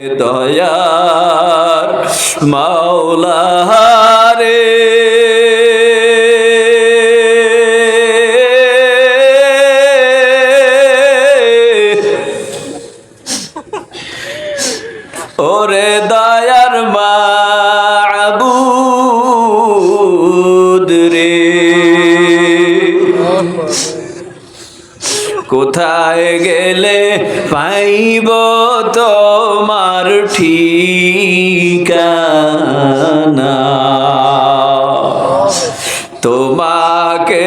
দয়ার মাওলা ওরে গেলে পাইব তোমার ঠিকানা। তোমাকে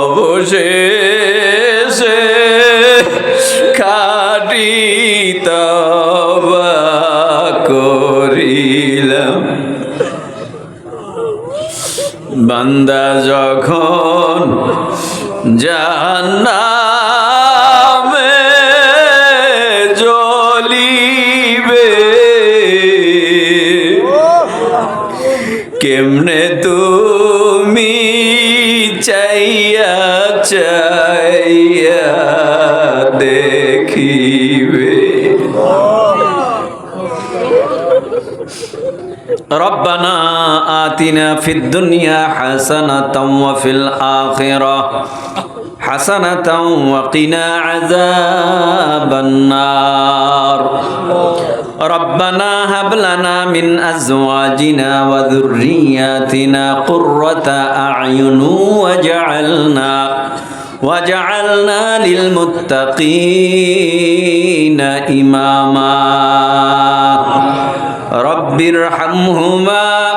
অবশেষে খাটি তবা করিলাম। বান্দা যখন জ্বলিবে কেমনে তুমি ربنا آتنا في الدنيا حسنة وفي الآخرة حسنة وقنا عذاب النار. ربنا هب لنا من أزواجنا وذرياتنا قرة أعين وجعلنا وجعلنا للمتقين إماما. رب ارحمهما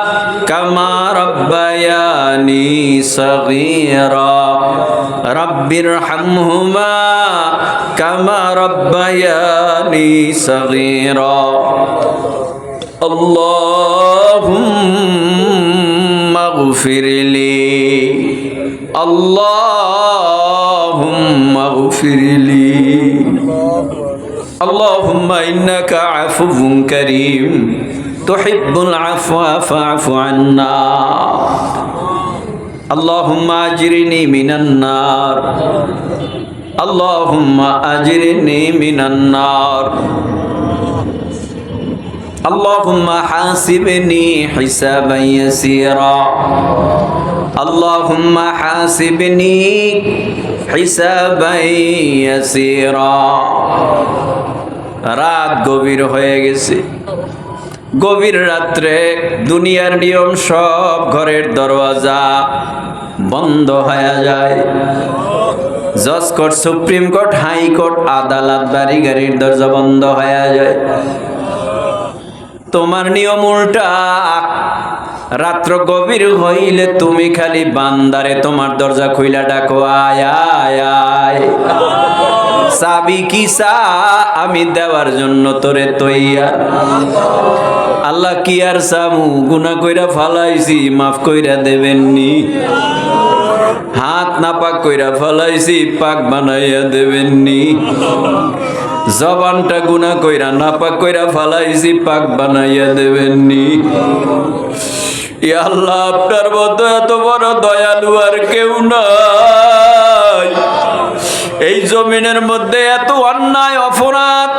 كما ربياني صغيرا رب ارحمهما كما ربياني صغيرا اللهم اغفر لي اللهم اغفر لي اللهم إنك عفو كريم تحب العفو فاعف عنا اللهم أجرني من النار اللهم أجرني من النار اللهم حاسبني حسابا يسيرا اللهم حاسبني حسابا يسيرا রাত গভীর হয়ে গেছে গভীর রাত্রে দুনিয়ার নিয়ম সব ঘরের দরওয়াজা বন্ধ হয়ে যায়। জজ কোর্ট, সুপ্রিম কোর্ট হাইকোর্ট আদালত বাড়ি গাড়ির দরজা বন্ধ হয়ে যায়। তোমার নিয়ম উল্টা। রাত্র গভীর হইলে তুমি খালি বান্দারে তোমার দরজা খুইলা ডাকো, আয় আয় আয়। আমি দেওয়ার জন্য তোরে তৈয়া আল্লাহ কি আর সামু গুনা কইরা ফালাইছি, মাফ কইরা দেবেননি। হাত না পাক কইরা ফালাইছি, পাক বানাইয়া দেবেননি। জবানটা গুনা কইরা না পাক কইরা ফালাইছি, পাক বানাইয়া দেবেননি। ইয়া আল্লাহ, আপনার মতো এত বড় দয়ালু আর কেউ নাই। এই জমিনের মধ্যে এত অন্যায়, অপরাধ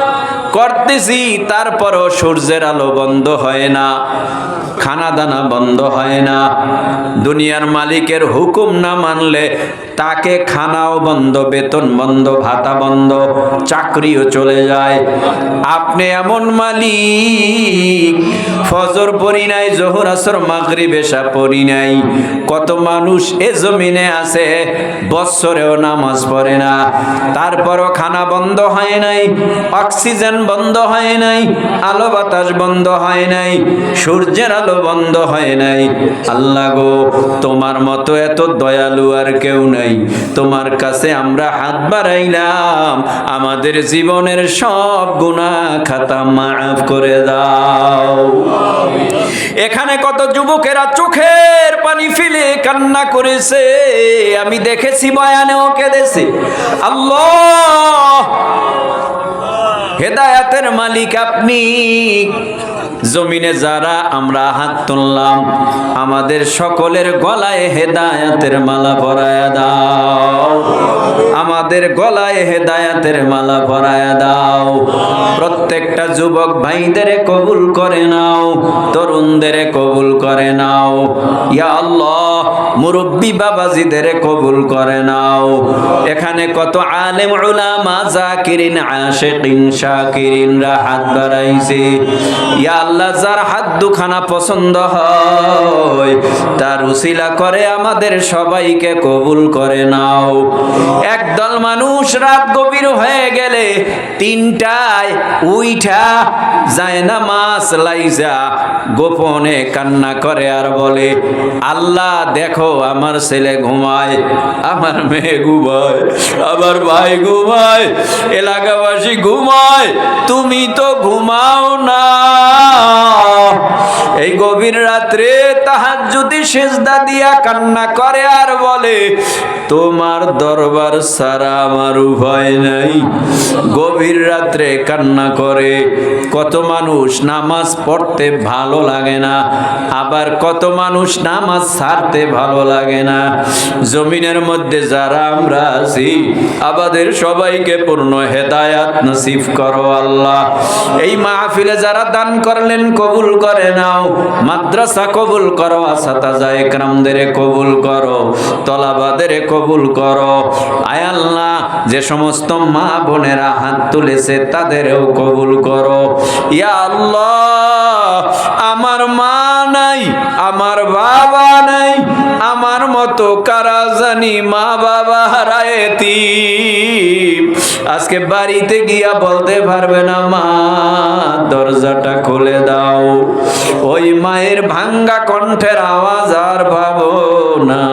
করতেছি, তারপরও সূর্যের আলো বন্ধ হয় না খানা দানা বন্ধ হয় না। দুনিয়ার মালিকের হুকুম না মানলে তাকে খানাও বন্ধ, বেতন বন্ধ, ভাতা বন্ধ, চাকরিও চলে যায়। আপনি এমন মালিক, ফজর পড়ি নাই, জোহর, আসর মাগরি বেশা পড়ি নাই। কত মানুষ এ জমিনে আছে, বৎসরেও নামাজ পড়ে না। তারপরও খানা বন্ধ হয় নাই, অক্সিজেন বন্ধ হয় নাই, আলো বাতাস বন্ধ হয় নাই, সূর্যের আলো বন্ধ হয় নাই। আল্লাহ গো, তোমার মতো এত দয়ালু আর কেউ নাই। তোমার কাছে আমরা হাত বাড়াইলাম। আমাদের জীবনের সব গুণা খাতা মাফ করে দাও। এখানে কত যুবকেরা চোখের পানি ফেলে কান্না করেছে। আমি দেখেছি বয়ানেও কেঁদেছে। আল্লাহ! হেদায়াতের মালিক আপনি। জমিনে যারা আমরা হাত তুললাম, আমাদের সকলের গলায় হেদায়াতের মালা পরায়া দাও। আমাদের গলায় হেদায়াতের মালা পরায়া দাও। প্রত্যেকটা যুবক ভাইদের কবুল করে নাও, তরুণদের কবুল করে নাও। ইয়া আল্লাহ, মুরব্বী বাবাজিদের কবুল করে নাও। এখানে কত আলেম উলামা জাকিরিন আশিকিন শাকিরিনরা হাত বাড়াইছে। ইয়া আল্লাহ, যার হাত দুখানা পছন্দ হয়, তার উসিলা করে আমাদের সবাইকে কবুল করে নাও। একদল মানুষ রাত গভীর হয়ে গেলে তিনটায় উইঠা যায় না, মাছ লাইজা গোপনে কান্না করে আর বলে, আল্লাহ, দেখো, আমার ছেলে ঘুমায়, আমার মেয়ে ঘুমায়, আমার ভাই ঘুমায়, এলাকাবাসী ঘুমায়। তুমি তো ঘুমাও না। এই গভীর রাত্রে তাহার যদি সেজদা দিয়া কান্না করে আর বলে তোমার দরবার সারা আমার উভয় নাই। গভীর রাত্রে কান্না করে, কত মানুষ নামাজ পড়তে ভালো লাগে না, আবার কত মানুষ নামাজ ছাড়তে ভালো লাগে না। জমিনের মধ্যে যারা আমরা আছি, আমাদের সবাইকে পূর্ণ হেদায়াত নসিব করো আল্লাহ। এই মাহফিলে যারা দান করলেন, কবুল করে নাও। মাদ্রাসা কবুল করো আসাতাজা একরামদের কবুল করো। তলাবাদের কবুল করো। আয় আল্লাহ, যে সমস্ত মা বোনেরা হাত তুলেছে, তাদেরও কবুল করো। ইয়া আল্লাহ, আমার মা নাই, আমার বাবা নাই, আমার মতো কারা জানি মা বাবা হারায়তি আজকে বাড়িতে গিয়া বলতে পারবে না, মা, দরজাটা খুলে দাও। ওই মায়ের ভাঙ্গা কণ্ঠের আওয়াজ আর ভাবো না।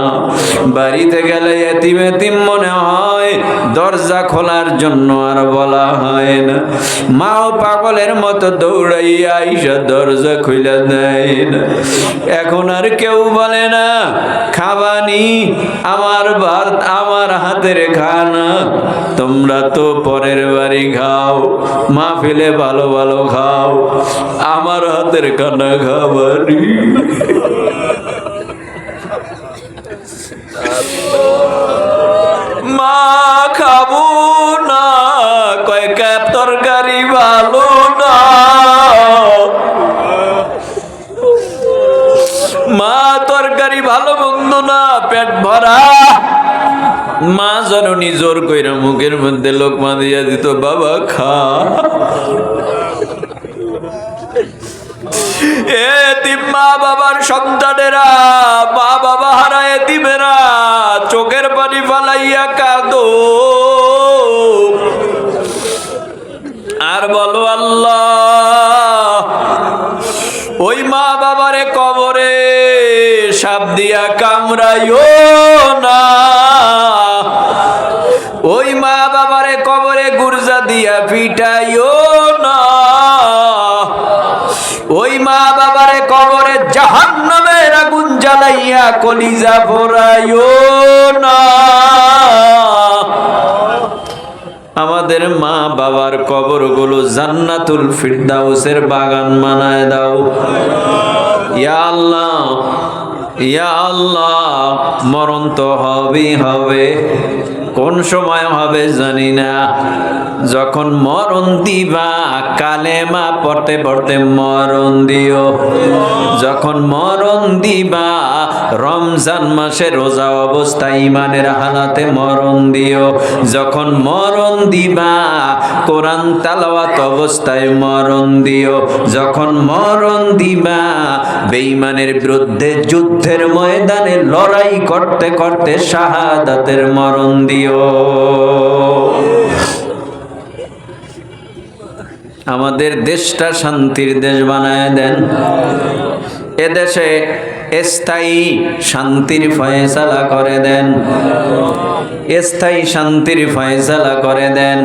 বাড়িতে গেলে এতিম এতিম মনে হয়, দরজা খোলার জন্য আর বলা হয় না। মাও পাগলের মতো দৌড়াইয়া আইসা দরজা খুলে দেয় না। এখন আর কেউ বলে না, খাবানি আমার ভাত, আমার হাতের খানা, তোমরা তো পরের বাড়ি খাও মা ফেলে ভালো ভালো খাও, আমার হাতের খানা খাবারি মা খাব না কয় কাপ তরকারি ভালো না। মা, তরকারি ভালো বন্ধু না, পেট ভরা। মা জননী জোর কইরা মুখের মধ্যে লোকমা দিয়া দিত, বাবা খা। এতিম মা বাবার সন্তানেরা, মা বাবা হারা এতিমেরা, চোখের পানি ফালাইয়া কাঁদো। আর বলো আল্লাহ, ওই মা বাবারে কবরে সাপ দিয়া কামড়াইও না। ওই মা বাবারে কবরে গুরজা দিয়া পিটাইও ওই মা বাবারে কবরে জাহান্নামের আগুন জ্বালাইয়া কলিজা ভরাইও না। আমাদের মা বাবার কবরগুলো জান্নাতুল ফিরদাউসের বাগান মানায় দাও। ইয়া আল্লাহ ইয়া আল্লাহ, মরণ তো হবেই হবে। কোন সময় হবে জানি না। যখন মরণ দিবা, কালেমা পড়তে পড়তে মরণ দিও। যখন মরণ দিবা, রমজান মাসে রোজা অবস্থায় ইমানের হালাতে মরণ দিও। যখন মরণ দিবা, কোরআন তালাওয়াত অবস্থায় মরণ দিও। যখন মরণ দিবা, বেঈমানের বিরুদ্ধে যুদ্ধের ময়দানে লড়াই করতে করতে শাহাদাতের মরণ দিও। আমাদের দেশটা শান্তির দেশ বানায় দেন। এদেশে স্থায়ী শান্তির ফয়সালা করে দেন। স্থায়ী শান্তির ফয়সালা করে দেন।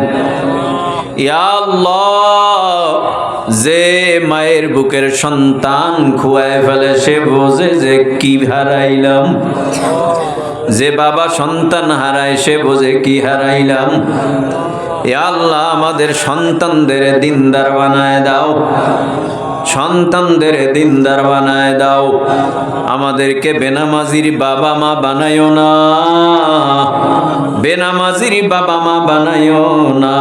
যে মায়ের বুকের সন্তান খুয়ায় ফেলে, সে বোঝে যে কি হারাইলাম। যে বাবা সন্তান হারায় সে বোঝে কি হারাইলাম এ আল্লাহ আমাদের সন্তানদের দিনদার বানায় দাও সন্তানদের দিনদার বানায় দাও আমাদেরকে বেনামাজির বাবা মা বানায়ও না বেনামাজির বাবা মা বানায়ও না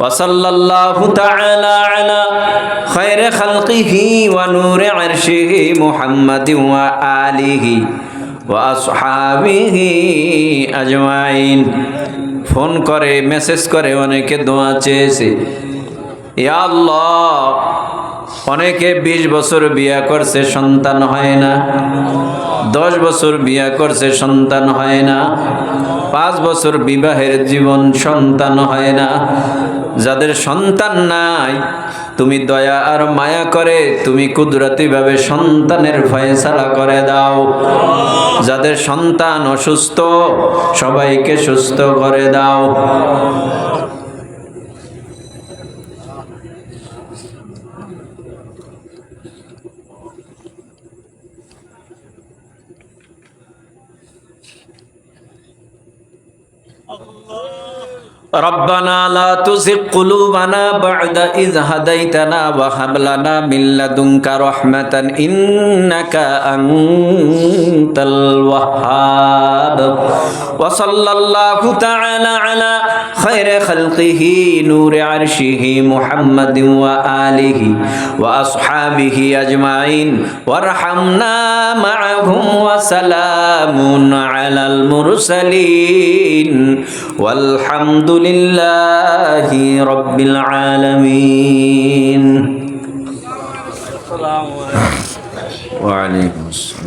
وصلى الله تعالى على خير خلقه ونور عرشه محمد وآله আসহাবিহি আজমাইন। ফোন করে, মেসেজ করে, অনেকে দোয়া চেয়েছে। ইয়া অনেকে ২০ বছর বিয়া করছে, সন্তান হয় না। দশ বছর বিয়া করছে, সন্তান হয় না। পাঁচ বছর বিবাহের জীবন, সন্তান হয় না। যাদের সন্তান নাই তুমি দয়া আর মায়া করে তুমি কুদরতি ভাবে সন্তানের ফয়সালা করে দাও। যাদের সন্তান অসুস্থ, সবাইকে সুস্থ করে দাও। ربنا لا تزغ قلوبنا بعد إذ هديتنا وهب لنا من لدنك رحمة إنك أنت الوهاب وصلى الله تعالى على خير خلقه نور عرشه محمد وآله وأصحابه أجمعين وارحمنا معهم وسلام على المرسلين والحمد لله رب العالمين. وعليكم السلام.